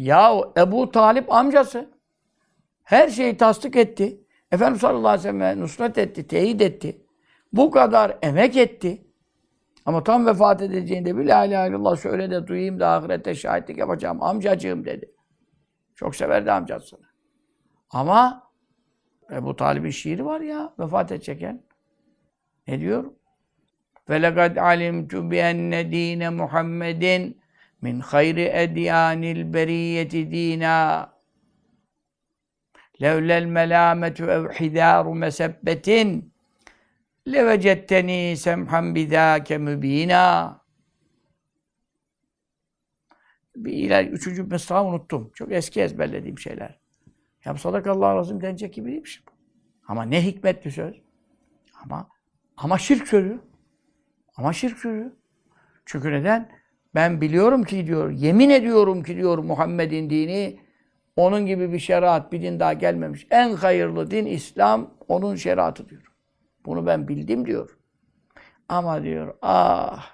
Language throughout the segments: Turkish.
Ya Ebu Talip amcası. Her şeyi tasdik etti. Efendimiz sallallahu aleyhi ve sellem'e nusret etti, teyit etti. Bu kadar emek etti. Ama tam vefat edeceğinde bir la ilahe illallah söyle de duyayım da ahirette şahitlik yapacağım. Amcacığım dedi. Çok severdi amcasını. Ama Ebu Talib'in şiiri var ya vefat edecekken. Ne diyor? وَلَقَدْ عَلِمْتُ بِأَنَّ دِينَ مُحَمَّدٍ min hayri edyanil beriyeti dina. Levlel melametu ev hidaru mesebbetin levecetteni semhan bidâke mübînâ. Bir iler, üçüncü mısrağı unuttum. Çok eski ezberlediğim şeyler. Ya sadakallahu lazım denecek gibi değilmiş. Ama ne hikmetli söz. Ama ama şirk sözü. Ama şirk sözü. Çünkü neden? Ben biliyorum ki diyor, yemin ediyorum ki diyor Muhammed'in dini onun gibi bir şeriat, bir din daha gelmemiş. En hayırlı din İslam, onun şeriatı diyor. Bunu ben bildim diyor. Ama diyor, ah,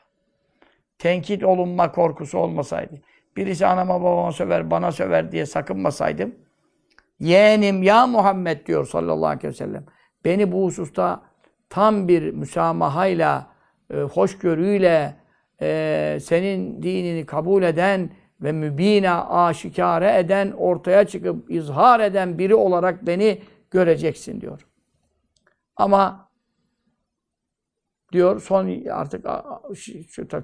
tenkit olunma korkusu olmasaydı, birisi anama babama söver, bana söver diye sakınmasaydım, yeğenim ya Muhammed diyor sallallahu aleyhi ve sellem, beni bu hususta tam bir müsamahayla, e, hoşgörüyle, e, senin dinini kabul eden ve mübina aşikare eden, ortaya çıkıp izhar eden biri olarak beni göreceksin diyor. Ama diyor son artık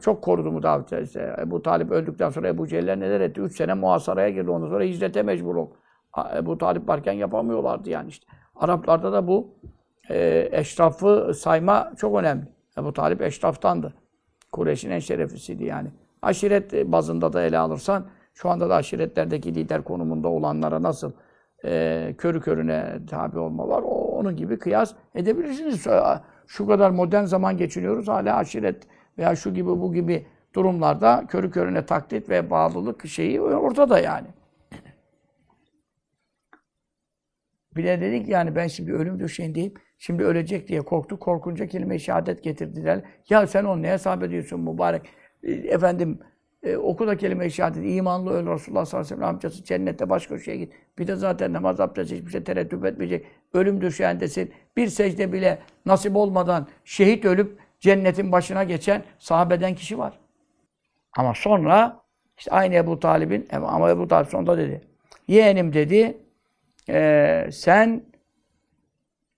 çok korudu mu davet işte, Ebu Talip öldükten sonra Ebu Cehiller neler etti? Üç sene muhasaraya girdi. Ondan sonra hicrete mecbur oldu. Ebu Talip varken yapamıyorlardı yani işte. Araplarda da bu e, eşrafı sayma çok önemli. Ebu Talip eşraftandı. Kureyş'in en şereflisiydi yani. Aşiret bazında da ele alırsan, şu anda da aşiretlerdeki lider konumunda olanlara nasıl e, körü körüne tabi olma var, o, onun gibi kıyas edebilirsiniz. Şu kadar modern zaman geçiniyoruz, hala aşiret veya şu gibi bu gibi durumlarda körü körüne taklit ve bağlılık şeyi ortada yani. Bir de dedik yani ben şimdi ölüm döşeğindeyim. Şimdi ölecek diye korktu. Korkunca kelime-i şehadet getirdiler. Ya sen onu ne hesap ediyorsun mübarek? E, efendim e, oku da kelime-i şehadet. İmanlı öl Resulullah sallallahu aleyhi ve sellem amcası cennette baş köşeye git. Bir de zaten namaz abdest hiçbir şey tereddüt etmeyecek. Ölüm döşeğindesin. Bir secde bile nasip olmadan şehit ölüp cennetin başına geçen sahabeden kişi var. Ama sonra işte aynı Ebu Talib'in ama Ebu Talib sonunda dedi. Yeğenim dedi e, sen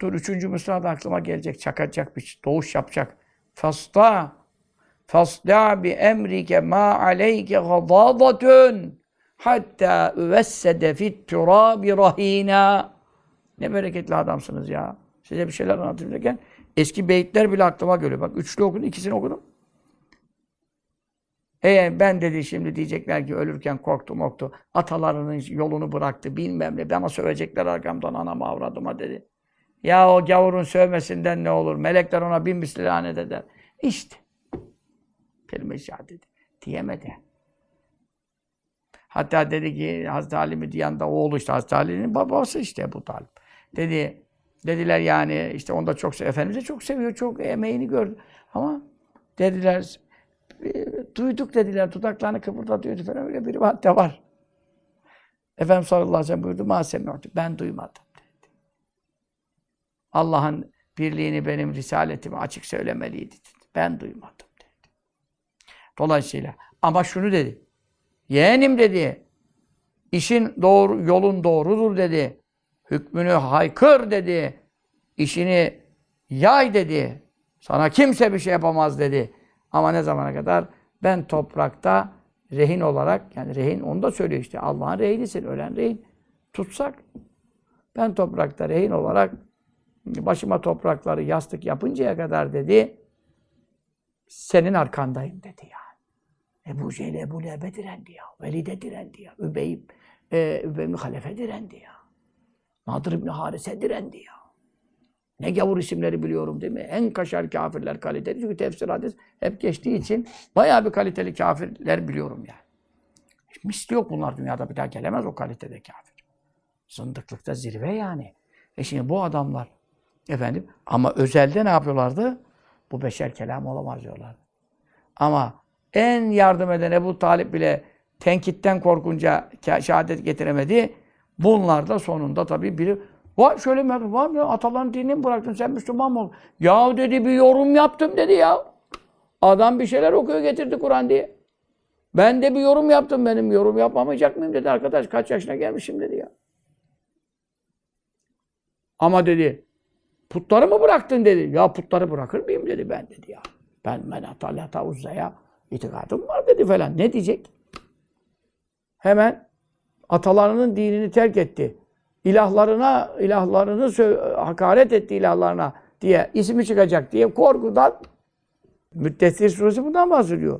dur üçüncü mısra da aklıma gelecek. Çakacak bir doğuş yapacak. Fasta fasda bi emrike ma aleyke gadadatun hatta üvessede fit turabi rahina ne bereketli adamsınız ya. Size bir şeyler anlatırken eski beyitler bile aklıma geliyor. Bak üçlü okudum, ikisini okudum. E ben dedi şimdi diyecekler ki ölürken korktu moktu. Atalarının yolunu bıraktı bilmem ne. Bana sövecekler arkamdan anama avradıma dedi. Ya o gavurun sövmesinden ne olur? Melekler ona bin misli lanet eder. İşte. Kelime-i şehadet diyemedi. Hatta dedi ki Hazreti Ali Midiyan'da oğlu işte Hazreti Ali'nin babası işte bu Talip. Dedi, dediler yani işte onu da çok Efendimiz de çok seviyor, çok emeğini gördü. Ama dediler e, duyduk dediler, dudaklarını kıpırdatıyordu falan öyle bir madde var. Efendimiz sallallahu aleyhi ve sellem buyurdu, ma ben duymadım dedi. Allah'ın birliğini benim risaletimi açık söylemeliydi dedi. Ben duymadım dedi. Dolayısıyla ama şunu dedi. Yeğenim dedi. İşin doğru, yolun doğrudur dedi. Hükmünü haykır dedi. İşini yay dedi. Sana kimse bir şey yapamaz dedi. Ama ne zamana kadar? Ben toprakta rehin olarak, yani rehin onu da söylüyor işte. Allah'ın rehinisin, ölen rehin. Tutsak. Ben toprakta rehin olarak başıma toprakları yastık yapıncaya kadar dedi, senin arkandayım dedi ya. Ebu Cehil Ebu Leheb'e direndi ya. Velid'e direndi ya. Übey, e, Übey Halefe direndi ya. Nadir İbni Harise direndi ya. Ne gavur isimleri biliyorum değil mi? En kaşar kafirler kaliteli. Çünkü tefsir hadis hep geçtiği için bayağı bir kaliteli kafirler biliyorum yani. Misli yok bunlar dünyada bir daha gelemez o kalitede kafir. Zındıklıkta zirve yani. E şimdi bu adamlar efendim ama özelde ne yapıyorlardı? Bu beşer kelam olamaz diyorlar. Ama en yardım eden Ebu Talip bile tenkitten korkunca şehadet getiremedi. Bunlar da sonunda tabii biri Var şöyle mi? Var mı? Ataların dinini bıraktın? Sen Müslüman mı oldun? Ya dedi bir yorum yaptım dedi ya. Adam bir şeyler okuyor getirdi Kur'an diye. Ben de bir yorum yaptım benim. Yorum yapamayacak mıyım dedi arkadaş. Kaç yaşına gelmişim dedi ya. Ama dedi putları mı bıraktın dedi. Ya putları bırakır mıyım dedi ben dedi ya. Ben menata lata uzzaya itikadım var dedi falan. Ne diyecek? Hemen atalarının dinini terk etti. İlahlarına, ilahlarını hakaret etti ilahlarına diye ismi çıkacak diye korkudan Müddessir suresi bundan bahsediyor.